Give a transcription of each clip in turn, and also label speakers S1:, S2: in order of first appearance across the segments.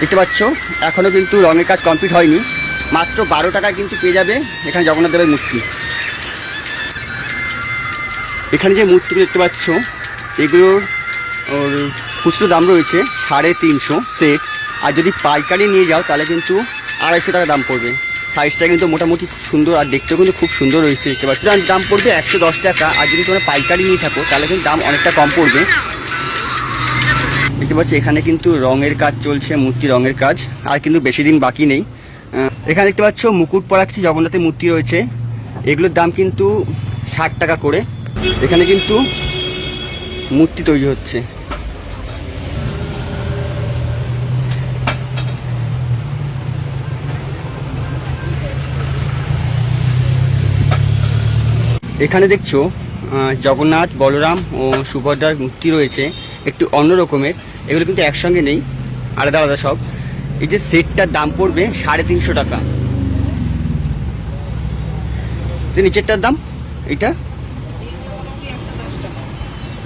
S1: দেখতে পাচ্ছ এখনও কিন্তু রঙের কাজ কমপ্লিট হয়নি। মাত্র বারো টাকায় কিন্তু পেয়ে যাবে এখানে জগন্নাথ দেবের মূর্তি। এখানে যে মূর্তিগুলো দেখতে পাচ্ছ এগুলোর ওর খুচরো দাম রয়েছে সাড়ে তিনশো সেট। আর যদি পাইকারি নিয়ে যাও, তাহলে কিন্তু আড়াইশো টাকা দাম পড়বে। সাইজটা কিন্তু মোটামুটি সুন্দর, আর দেখতেও কিন্তু খুব সুন্দর রয়েছে দেখতে পাচ্ছ। দাম পড়বে একশো দশ টাকা, আর যদি তোমরা পাইকারি নিয়ে থাকো, তাহলে কিন্তু দাম অনেকটা কম পড়বে। দেখতে পাচ্ছি, এখানে কিন্তু রঙের কাজ চলছে, মূর্তি রঙের কাজ, আর কিন্তু বেশি দিন বাকি নেই। এখানে দেখতে পাচ্ছ মুকুট পরা কিছু জগন্নাথের মূর্তি রয়েছে। এগুলোর দাম কিন্তু ষাট টাকা করে। এখানে কিন্তু মূর্তি তৈরি হচ্ছে। এখানে দেখছ জগন্নাথ, বলরাম ও সুভদ্রার মূর্তি রয়েছে। একটু অন্য রকমের। এগুলো কিন্তু একসঙ্গে নেই, আলাদা আলাদা সব। এই যে সেটটার দাম পড়বে সাড়ে তিনশো টাকা। নিচেরটার দাম এটা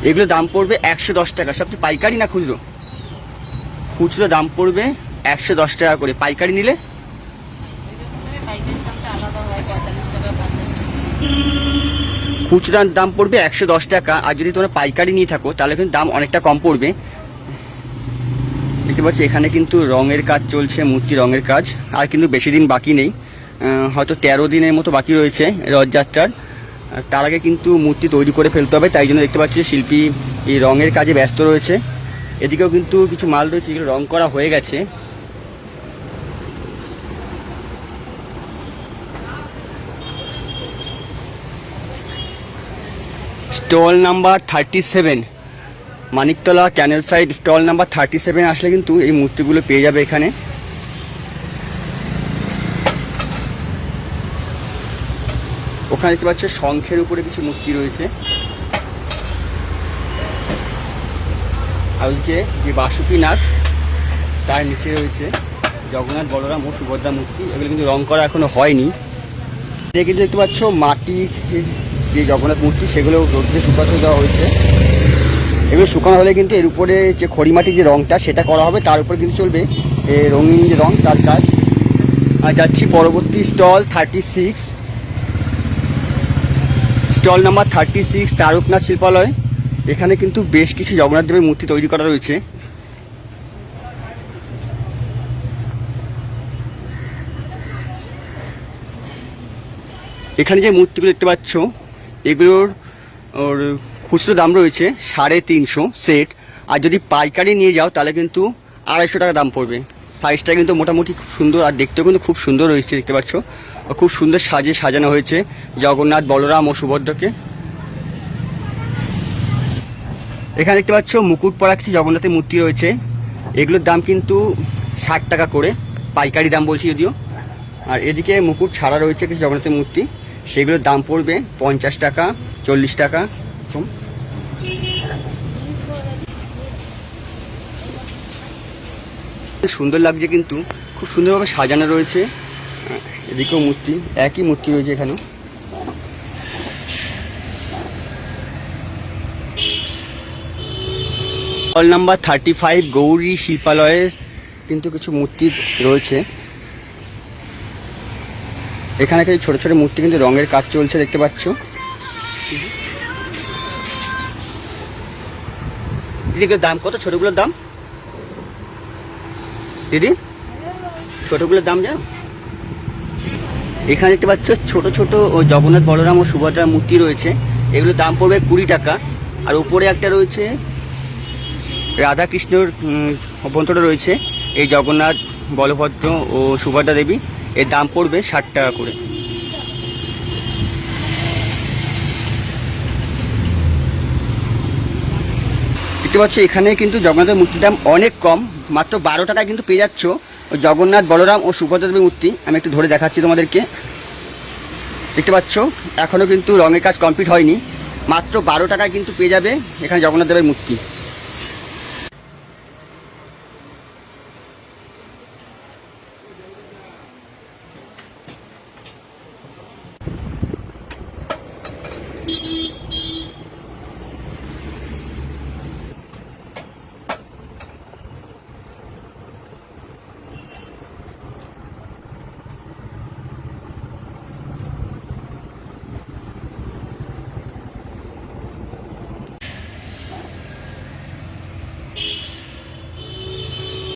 S1: এগুলো দাম পড়বে একশো দশ টাকা। সব কি পাইকারি না খুচরো? খুচরো দাম পড়বে একশো দশ টাকা করে। পাইকারি নিলে? খুচরার দাম পড়বে একশো দশ টাকা। আর যদি তোমরা পাইকারি নিয়ে থাকো, তাহলে কিন্তু দাম অনেকটা কম পড়বে। দেখতে পাচ্ছি, এখানে কিন্তু রঙের কাজ চলছে, মূর্তি রঙের কাজ, আর কিন্তু বেশি দিন বাকি নেই। হয়তো তেরো দিনের মতো বাকি রয়েছে রথযাত্রার। তার আগে কিন্তু মূর্তি তৈরি করে ফেলতে হবে, তাই জন্য দেখতে পাচ্ছি শিল্পী এই রঙের কাজে ব্যস্ত রয়েছে। এদিকেও কিন্তু কিছু মাল রয়েছে, যেগুলো রং করা হয়ে গেছে। Stall number thirty seven. Maniktala canal side stall number thirty seven আসলে কিন্তু এই মূর্তিগুলো পেয়ে যাবে এখানে। ওখানে দেখতে পাচ্ছ শঙ্খের উপরে কিছু মূর্তি রয়েছে। ওইদিকে যে বাসুকীনাথ তার নিচে রয়েছে জগন্নাথ, বলরাম ও সুভদ্রা মূর্তি। এগুলো কিন্তু রং করা এখনও হয়নি। কিন্তু দেখতে পাচ্ছ মাটির যে জগন্নাথ মূর্তি, সেগুলো রোদ্রে শুকাতে দেওয়া হয়েছে। এগুলো শুকানো হলে কিন্তু এর উপরে যে খড়িমাটি যে রংটা, সেটা করা হবে। তার উপরে কিন্তু চলবে রঙিন যে রং, তার কাজ। আর যাচ্ছি পরবর্তী stall thirty six stall number thirty six Tarakanath Shilpalaya. এখানে কিন্তু বেশ কিছু জগন্নাথ দেবের মূর্তি তৈরি করা রয়েছে। এখানে যে মূর্তিগুলো দেখতে পাচ্ছ, এগুলোর ওর খুচরো দাম রয়েছে সাড়ে তিনশো সেট। আর যদি পাইকারি নিয়ে যাও, তাহলে কিন্তু আড়াইশো টাকা দাম পড়বে। সাইজটা কিন্তু মোটামুটি খুব সুন্দর আর দেখতেও কিন্তু খুব সুন্দর রয়েছে, দেখতে পাচ্ছ? খুব সুন্দর সাজে সাজানো হয়েছে জগন্নাথ, বলরাম ও সুভদ্রকে। এখানে দেখতে পাচ্ছ মুকুট পরা কিছু জগন্নাথের মূর্তি রয়েছে। এগুলোর দাম কিন্তু ষাট টাকা করে, পাইকারি দাম বলছি যদিও। আর এদিকে মুকুট ছাড়া রয়েছে কিছু জগন্নাথের মূর্তি। সেগুলোর দাম পড়বে পঞ্চাশ টাকা, চল্লিশ টাকা। এরকম। সুন্দর লাগছে কিন্তু। খুব সুন্দরভাবে সাজানো রয়েছে। এদিকেও মূর্তি, একই মূর্তি রয়েছে এখানেও। Hall number thirty five, Gouri শিল্পালয়ের কিন্তু কিছু মূর্তি রয়েছে। এখানে কিছু ছোট ছোট মূর্তি কিন্তু রঙের কাজ চলছে, দেখতে পাচ্ছ। দিদিগুলোর দাম কত? ছোটগুলোর দাম? দিদি, ছোটগুলোর দাম জানো? এখানে দেখতে পাচ্ছ ছোট ছোট ও জগন্নাথ বলরাম ও সুভদ্রার মূর্তি রয়েছে। এগুলোর দাম পড়বে কুড়ি টাকা। আর উপরে একটা রয়েছে রাধা কৃষ্ণর অভ্যন্তরে রয়েছে এই জগন্নাথ, বলভদ্র ও সুভদ্রা দেবী। এর দাম পড়বে ষাট টাকা করে। দেখতে পাচ্ছ, এখানে কিন্তু জগন্নাথের মূর্তির দাম অনেক কম। মাত্র বারো টাকায় কিন্তু পেয়ে যাচ্ছ জগন্নাথ, বলরাম ও সুভদ্রা দেবীর মূর্তি। আমি একটু ধরে দেখাচ্ছি তোমাদেরকে। দেখতে পাচ্ছ এখনও কিন্তু রঙের কাজ কমপ্লিট হয়নি। মাত্র বারো টাকায় কিন্তু পেয়ে যাবে এখানে জগন্নাথ দেবের মূর্তি।